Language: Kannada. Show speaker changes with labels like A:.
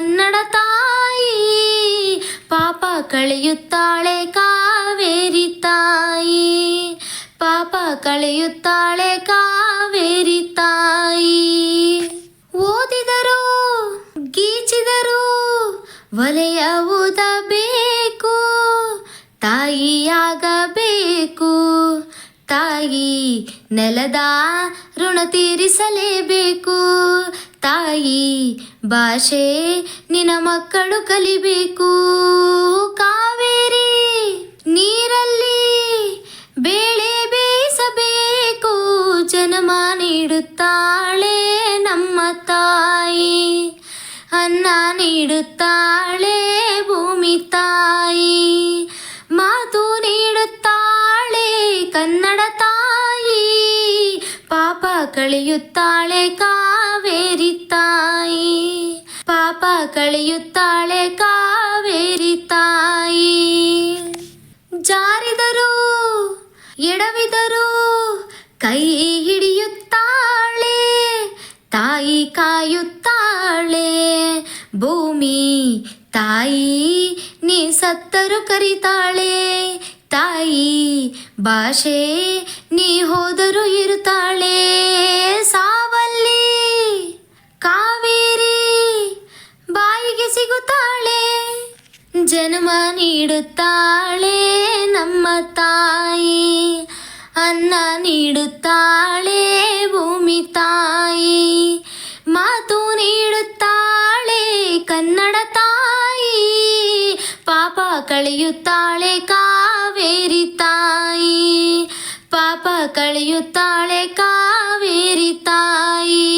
A: ಕನ್ನಡ ತಾಯಿ ಪಾಪ ಕಳೆಯುತ್ತಾಳೆ ಕಾವೇರಿ ತಾಯಿ. ಪಾಪ ಕಳೆಯುತ್ತಾಳೆ ಕಾವೇರಿ ತಾಯಿ. ಓದಿದರು, ಗೀಚಿದರು ಒಲೆಯ ಓದಬೇಕು ತಾಯಿಯಾಗಬೇಕು. ತಾಯಿ ನೆಲದ ಋಣ ತೀರಿಸಲೇಬೇಕು. ತಾಯಿ, ಭಾಷೆ ನಿನ್ನ ಮಕ್ಕಳು ಕಲಿಬೇಕು. ಕಾವೇರಿ ನೀರಲ್ಲಿ ಬೇಳೆ ಬೇಯಿಸಬೇಕು. ಜನ್ಮ ನೀಡುತ್ತಾಳೆ ನಮ್ಮ ತಾಯಿ. ಅನ್ನ ನೀಡುತ್ತಾಳೆ ಭೂಮಿ ತಾಯಿ. ಮಾತು ನೀಡುತ್ತಾಳೆ ಕನ್ನಡ ತಾಯಿ. ಕಳೆಯುತ್ತಾಳೆ ಕಾವೇರಿ ತಾಯಿ. ಪಾಪ ಕಳೆಯುತ್ತಾಳೆ ಕಾವೇರಿ ತಾಯಿ. ಜಾರಿದರು, ಎಡವಿದರು, ಕೈ ಹಿಡಿಯುತ್ತಾಳೆ, ತಾಯಿ ಕಾಯುತ್ತಾಳೆ. ಭೂಮಿ ತಾಯಿ ನೀ ಸತ್ತರು ಕರಿತಾಳೆ, ತಾಯಿ ಭಾಷೆ ನೀ ಹೋದರು ಇರುತ್ತಾಳೆ ಸಾವಲ್ಲಿ ಕಾವೇರಿ ಬಾಯಿಗೆ ಸಿಗುತ್ತಾಳೆ ಜನ್ಮ ನೀಡುತ್ತಾಳೆ ನಮ್ಮ ತಾಯಿ ಅನ್ನ ನೀಡುತ್ತಾಳೆ ಭೂಮಿ ತಾಯಿ ಮಾತು ನೀಡುತ್ತಾಳೆ ಕನ್ನಡ ಕಾವೇರಿ ತಾಯಿ ಪಾಪ ಕಳೆಯುತ್ತಾಳೆ ಕಾವೇರಿ ತಾಯಿ